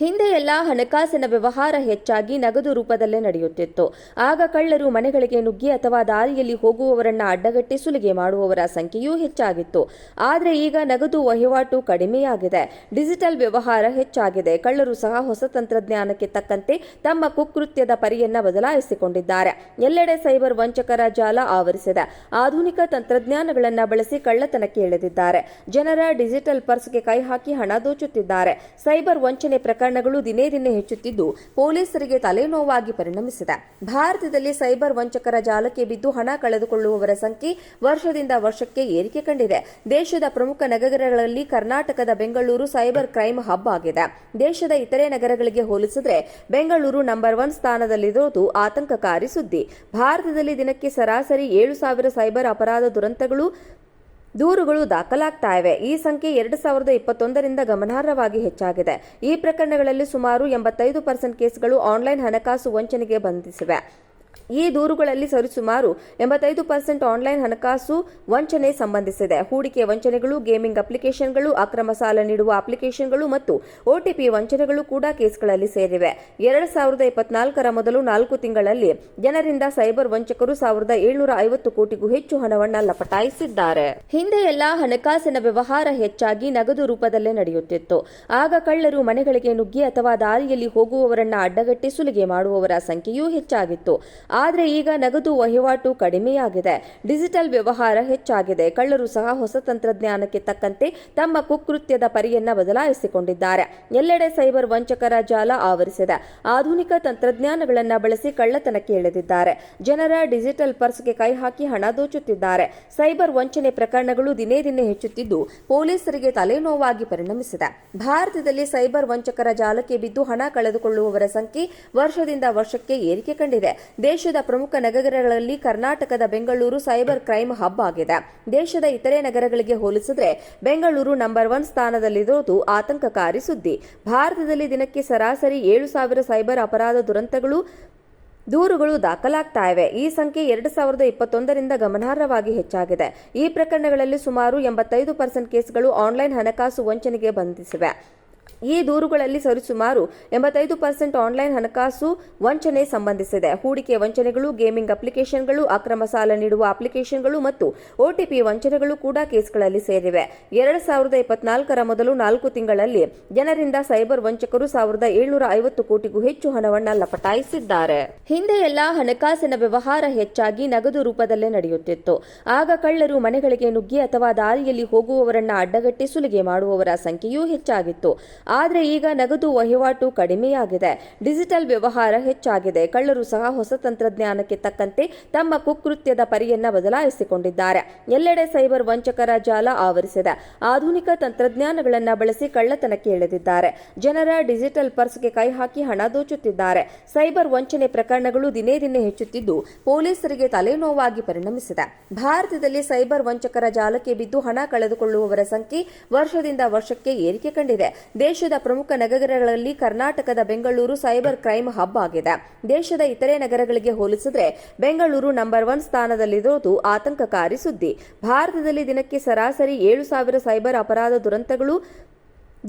ಹಿಂದೆ ಎಲ್ಲ ಹಣಕಾಸಿನ ವ್ಯವಹಾರ ಹೆಚ್ಚಾಗಿ ನಗದು ರೂಪದಲ್ಲೇ ನಡೆಯುತ್ತಿತ್ತು. ಆಗ ಕಳ್ಳರು ಮನೆಗಳಿಗೆ ನುಗ್ಗಿ ಅಥವಾ ದಾರಿಯಲ್ಲಿ ಹೋಗುವವರನ್ನ ಅಡ್ಡಗಟ್ಟಿ ಸುಲಿಗೆ ಮಾಡುವವರ ಸಂಖ್ಯೆಯೂ ಹೆಚ್ಚಾಗಿತ್ತು. ಆದರೆ ಈಗ ನಗದು ವಹಿವಾಟು ಕಡಿಮೆಯಾಗಿದೆ. ಡಿಜಿಟಲ್ ವ್ಯವಹಾರ ಹೆಚ್ಚಾಗಿದೆ. ಕಳ್ಳರು ಸಹ ಹೊಸ ತಂತ್ರಜ್ಞಾನಕ್ಕೆ ತಕ್ಕಂತೆ ತಮ್ಮ ಕುಕೃತ್ಯದ ಪರಿಯನ್ನ ಬದಲಾಯಿಸಿಕೊಂಡಿದ್ದಾರೆ. ಎಲ್ಲೆಡೆ ಸೈಬರ್ ವಂಚಕರ ಜಾಲ ಆವರಿಸಿದೆ. ಆಧುನಿಕ ತಂತ್ರಜ್ಞಾನಗಳನ್ನ ಬಳಸಿ ಕಳ್ಳತನಕ್ಕೆ ಇಳಿದಿದ್ದಾರೆ. ಜನರ ಡಿಜಿಟಲ್ ಪರ್ಸ್ಗೆ ಕೈ ಹಾಕಿ ಹಣ ದೋಚುತ್ತಿದ್ದಾರೆ. ಸೈಬರ್ ವಂಚನೆ ಪ್ರಕರಣಗಳು ದಿನೇ ದಿನೇ ಹೆಚ್ಚುತ್ತಿದ್ದು, ಪೊಲೀಸರಿಗೆ ತಲೆನೋವಾಗಿ ಪರಿಣಮಿಸಿದೆ. ಭಾರತದಲ್ಲಿ ಸೈಬರ್ ವಂಚಕರ ಜಾಲಕ್ಕೆ ಬಿದ್ದು ಹಣ ಕಳೆದುಕೊಳ್ಳುವವರ ಸಂಖ್ಯೆ ವರ್ಷದಿಂದ ವರ್ಷಕ್ಕೆ ಏರಿಕೆ ಕಂಡಿದೆ. ದೇಶದ ಪ್ರಮುಖ ನಗರಗಳಲ್ಲಿ ಕರ್ನಾಟಕದ ಬೆಂಗಳೂರು ಸೈಬರ್ ಕ್ರೈಮ್ ಹಬ್ ಆಗಿದೆ. ದೇಶದ ಇತರೆ ನಗರಗಳಿಗೆ ಹೋಲಿಸಿದ್ರೆ ಬೆಂಗಳೂರು ನಂಬರ್ ಒನ್ ಸ್ಥಾನದಲ್ಲಿರುವುದು ಆತಂಕಕಾರಿ ಸುದ್ದಿ. ಭಾರತದಲ್ಲಿ ದಿನಕ್ಕೆ ಸರಾಸರಿ ಏಳು ಸಾವಿರ ಸೈಬರ್ ಅಪರಾಧ ದುರಂತಗಳು ದೂರುಗಳು ದಾಖಲಾಗ್ತಾ ಇವೆ. ಈ ಸಂಖ್ಯೆ ಎರಡು ಸಾವಿರದ ಇಪ್ಪತ್ತೊಂದರಿಂದ ಗಮನಾರ್ಹವಾಗಿ ಹೆಚ್ಚಾಗಿದೆ. ಈ ಪ್ರಕರಣಗಳಲ್ಲಿ ಸುಮಾರು ಎಂಬತ್ತೈದು ಪರ್ಸೆಂಟ್ ಕೇಸ್ಗಳು ಆನ್ಲೈನ್ ಹಣಕಾಸು ವಂಚನೆಗೆ ಬಂಧಿಸಿವೆ. ಈ ದೂರುಗಳಲ್ಲಿ ಸರಿಸುಮಾರು ಎಂಬತ್ತೈದು ಪರ್ಸೆಂಟ್ ಆನ್ಲೈನ್ ಹಣಕಾಸು ವಂಚನೆ ಸಂಬಂಧಿಸಿದೆ. ಹೂಡಿಕೆ ವಂಚನೆಗಳು, ಗೇಮಿಂಗ್ ಅಪ್ಲಿಕೇಶನ್ಗಳು, ಅಕ್ರಮ ಸಾಲ ನೀಡುವ ಅಪ್ಲಿಕೇಶನ್ಗಳು ಮತ್ತು ಒಟಿಪಿ ವಂಚನೆಗಳು ಕೂಡ ಕೇಸ್ಗಳಲ್ಲಿ ಸೇರಿವೆ. ಎರಡು ಸಾವಿರದ ಇಪ್ಪತ್ನಾಲ್ಕರ ಮೊದಲು ನಾಲ್ಕು ತಿಂಗಳಲ್ಲಿ ಜನರಿಂದ ಸೈಬರ್ ವಂಚಕರು ಸಾವಿರದ ಏಳ್ನೂರ ಐವತ್ತು ಕೋಟಿಗೂ ಹೆಚ್ಚು ಹಣವನ್ನು ಲಪಟಾಯಿಸಿದ್ದಾರೆ. ಹಿಂದೆ ಎಲ್ಲಾ ಹಣಕಾಸಿನ ವ್ಯವಹಾರ ಹೆಚ್ಚಾಗಿ ನಗದು ರೂಪದಲ್ಲೇ ನಡೆಯುತ್ತಿತ್ತು. ಆಗ ಕಳ್ಳರು ಮನೆಗಳಿಗೆ ನುಗ್ಗಿ ಅಥವಾ ದಾರಿಯಲ್ಲಿ ಹೋಗುವವರನ್ನ ಅಡ್ಡಗಟ್ಟಿ ಸುಲಿಗೆ ಮಾಡುವವರ ಸಂಖ್ಯೆಯೂ ಹೆಚ್ಚಾಗಿತ್ತು. ಆದರೆ ಈಗ ನಗದು ವಹಿವಾಟು ಕಡಿಮೆಯಾಗಿದೆ. ಡಿಜಿಟಲ್ ವ್ಯವಹಾರ ಹೆಚ್ಚಾಗಿದೆ. ಕಳ್ಳರು ಸಹ ಹೊಸ ತಂತ್ರಜ್ಞಾನಕ್ಕೆ ತಕ್ಕಂತೆ ತಮ್ಮ ಕುಕೃತ್ಯದ ಪರಿಯನ್ನ ಬದಲಾಯಿಸಿಕೊಂಡಿದ್ದಾರೆ. ಎಲ್ಲೆಡೆ ಸೈಬರ್ ವಂಚಕರ ಜಾಲ ಆವರಿಸಿದೆ. ಆಧುನಿಕ ತಂತ್ರಜ್ಞಾನಗಳನ್ನ ಬಳಸಿ ಕಳ್ಳತನಕ್ಕೆ ಇಳಿದಿದ್ದಾರೆ. ಜನರ ಡಿಜಿಟಲ್ ಪರ್ಸ್ಗೆ ಕೈ ಹಾಕಿ ಹಣ ದೋಚುತ್ತಿದ್ದಾರೆ. ಸೈಬರ್ ವಂಚನೆ ಪ್ರಕರಣಗಳು ದಿನೇ ದಿನೇ ಹೆಚ್ಚುತ್ತಿದ್ದು, ಪೊಲೀಸರಿಗೆ ತಲೆನೋವಾಗಿ ಪರಿಣಮಿಸಿದೆ. ಭಾರತದಲ್ಲಿ ಸೈಬರ್ ವಂಚಕರ ಜಾಲಕ್ಕೆ ಬಿದ್ದು ಹಣ ಕಳೆದುಕೊಳ್ಳುವವರ ಸಂಖ್ಯೆ ವರ್ಷದಿಂದ ವರ್ಷಕ್ಕೆ ಏರಿಕೆ ಕಂಡಿದೆ. ದೇಶದ ಪ್ರಮುಖ ನಗರಗಳಲ್ಲಿ ಕರ್ನಾಟಕದ ಬೆಂಗಳೂರು ಸೈಬರ್ ಕ್ರೈಮ್ ಹಬ್ ಆಗಿದೆ. ದೇಶದ ಇತರೆ ನಗರಗಳಿಗೆ ಹೋಲಿಸಿದ್ರೆ ಬೆಂಗಳೂರು ನಂಬರ್ ಒನ್ ಸ್ಥಾನದಲ್ಲಿರುವುದು ಆತಂಕಕಾರಿ ಸುದ್ದಿ. ಭಾರತದಲ್ಲಿ ದಿನಕ್ಕೆ ಸರಾಸರಿ ಏಳು ಸಾವಿರ ಸೈಬರ್ ಅಪರಾಧ ದುರಂತಗಳು, ದೂರುಗಳು ದಾಖಲಾಗ್ತಾ ಇವೆ. ಈ ಸಂಖ್ಯೆ ಎರಡು ಸಾವಿರದ ಇಪ್ಪತ್ತೊಂದರಿಂದ ಗಮನಾರ್ಹವಾಗಿ ಹೆಚ್ಚಾಗಿದೆ. ಈ ಪ್ರಕರಣಗಳಲ್ಲಿ ಸುಮಾರು ಎಂಬತ್ತೈದು ಪರ್ಸೆಂಟ್ ಕೇಸ್ಗಳು ಆನ್ಲೈನ್ ಹಣಕಾಸು ವಂಚನೆಗೆ ಬಂಧಿಸಿವೆ. ಈ ದೂರುಗಳಲ್ಲಿ ಸರಿಸುಮಾರು ಎಂಬತ್ತೈದು ಪರ್ಸೆಂಟ್ ಆನ್ಲೈನ್ ಹಣಕಾಸು ವಂಚನೆ ಸಂಬಂಧಿಸಿದೆ. ಹೂಡಿಕೆ ವಂಚನೆಗಳು, ಗೇಮಿಂಗ್ ಅಪ್ಲಿಕೇಶನ್ಗಳು, ಅಕ್ರಮ ಸಾಲ ನೀಡುವ ಅಪ್ಲಿಕೇಶನ್ಗಳು ಮತ್ತು ಒಟಿಪಿ ವಂಚನೆಗಳು ಕೂಡ ಕೇಸ್ಗಳಲ್ಲಿ ಸೇರಿವೆ. ಎರಡು ಸಾವಿರದ ಇಪ್ಪತ್ನಾಲ್ಕರ ಮೊದಲು ನಾಲ್ಕು ತಿಂಗಳಲ್ಲಿ ಜನರಿಂದ ಸೈಬರ್ ವಂಚಕರು ಸಾವಿರದ ಏಳ್ನೂರ ಐವತ್ತು ಕೋಟಿಗೂ ಹೆಚ್ಚು ಹಣವನ್ನು ಲಪಟಾಯಿಸಿದ್ದಾರೆ. ಹಿಂದೆ ಎಲ್ಲಾ ಹಣಕಾಸಿನ ವ್ಯವಹಾರ ಹೆಚ್ಚಾಗಿ ನಗದು ರೂಪದಲ್ಲೇ ನಡೆಯುತ್ತಿತ್ತು. ಆಗ ಕಳ್ಳರು ಮನೆಗಳಿಗೆ ನುಗ್ಗಿ ಅಥವಾ ದಾರಿಯಲ್ಲಿ ಹೋಗುವವರನ್ನ ಅಡ್ಡಗಟ್ಟಿ ಸುಲಿಗೆ ಮಾಡುವವರ ಸಂಖ್ಯೆಯೂ ಹೆಚ್ಚಾಗಿತ್ತು. ಆದರೆ ಈಗ ನಗದು ವಹಿವಾಟು ಕಡಿಮೆಯಾಗಿದೆ. ಡಿಜಿಟಲ್ ವ್ಯವಹಾರ ಹೆಚ್ಚಾಗಿದೆ. ಕಳ್ಳರು ಸಹ ಹೊಸ ತಂತ್ರಜ್ಞಾನಕ್ಕೆ ತಕ್ಕಂತೆ ತಮ್ಮ ಕುಕೃತ್ಯದ ಪರಿಯನ್ನ ಬದಲಾಯಿಸಿಕೊಂಡಿದ್ದಾರೆ. ಎಲ್ಲೆಡೆ ಸೈಬರ್ ವಂಚಕರ ಜಾಲ ಆವರಿಸಿದೆ. ಆಧುನಿಕ ತಂತ್ರಜ್ಞಾನಗಳನ್ನು ಬಳಸಿ ಕಳ್ಳತನಕ್ಕೆ ಇಳಿದಿದ್ದಾರೆ. ಜನರ ಡಿಜಿಟಲ್ ಪರ್ಸ್ಗೆ ಕೈ ಹಾಕಿ ಹಣ ದೋಚುತ್ತಿದ್ದಾರೆ. ಸೈಬರ್ ವಂಚನೆ ಪ್ರಕರಣಗಳು ದಿನೇ ದಿನೇ ಹೆಚ್ಚುತ್ತಿದ್ದು, ಪೊಲೀಸರಿಗೆ ತಲೆನೋವಾಗಿ ಪರಿಣಮಿಸಿದೆ. ಭಾರತದಲ್ಲಿ ಸೈಬರ್ ವಂಚಕರ ಜಾಲಕ್ಕೆ ಬಿದ್ದು ಹಣ ಕಳೆದುಕೊಳ್ಳುವವರ ಸಂಖ್ಯೆ ವರ್ಷದಿಂದ ವರ್ಷಕ್ಕೆ ಏರಿಕೆ ಕಂಡಿದೆ. ದೇಶದ ಪ್ರಮುಖ ನಗರಗಳಲ್ಲಿ ಕರ್ನಾಟಕದ ಬೆಂಗಳೂರು ಸೈಬರ್ ಕ್ರೈಮ್ ಹಬ್ ಆಗಿದೆ. ದೇಶದ ಇತರೆ ನಗರಗಳಿಗೆ ಹೋಲಿಸಿದ್ರೆ ಬೆಂಗಳೂರು ನಂಬರ್ ಒನ್ ಸ್ಥಾನದಲ್ಲಿರುವುದು ಆತಂಕಕಾರಿ ಸುದ್ದಿ. ಭಾರತದಲ್ಲಿ ದಿನಕ್ಕೆ ಸರಾಸರಿ ಏಳು ಸಾವಿರ ಸೈಬರ್ ಅಪರಾಧ ದುರಂತಗಳು,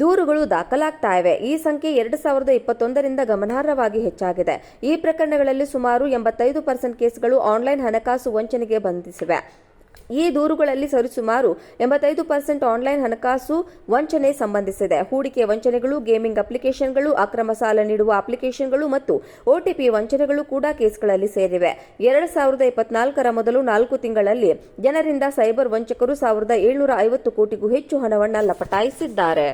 ದೂರುಗಳು ದಾಖಲಾಗ್ತಾ ಇವೆ. ಈ ಸಂಖ್ಯೆ ಎರಡು ಸಾವಿರದ ಇಪ್ಪತ್ತೊಂದರಿಂದ ಗಮನಾರ್ಹವಾಗಿ ಹೆಚ್ಚಾಗಿದೆ. ಈ ಪ್ರಕರಣಗಳಲ್ಲಿ ಸುಮಾರು ಎಂಬತ್ತೈದು ಪರ್ಸೆಂಟ್ ಕೇಸ್ಗಳು ಆನ್ಲೈನ್ ಹಣಕಾಸು ವಂಚನೆಗೆ ಬಂಧಿಸಿವೆ. ಈ ದೂರುಗಳಲ್ಲಿ ಸರಿಸುಮಾರು ಎಂಬತ್ತೈದು ಪರ್ಸೆಂಟ್ ಆನ್ಲೈನ್ ಹಣಕಾಸು ವಂಚನೆ ಸಂಬಂಧಿಸಿದೆ. ಹೂಡಿಕೆ ವಂಚನೆಗಳು, ಗೇಮಿಂಗ್ ಅಪ್ಲಿಕೇಶನ್ಗಳು, ಅಕ್ರಮ ಸಾಲ ನೀಡುವ ಅಪ್ಲಿಕೇಶನ್ಗಳು ಮತ್ತು ಒಟಿಪಿ ವಂಚನೆಗಳು ಕೂಡ ಕೇಸ್ಗಳಲ್ಲಿ ಸೇರಿವೆ. ಎರಡು ಸಾವಿರದ ಇಪ್ಪತ್ನಾಲ್ಕರ ಮೊದಲು ನಾಲ್ಕು ತಿಂಗಳಲ್ಲಿ ಜನರಿಂದ ಸೈಬರ್ ವಂಚಕರು ಸಾವಿರದ ಏಳ್ನೂರ ಐವತ್ತು ಕೋಟಿಗೂ ಹೆಚ್ಚು ಹಣವನ್ನು ಲಪಟಾಯಿಸಿದ್ದಾರೆ.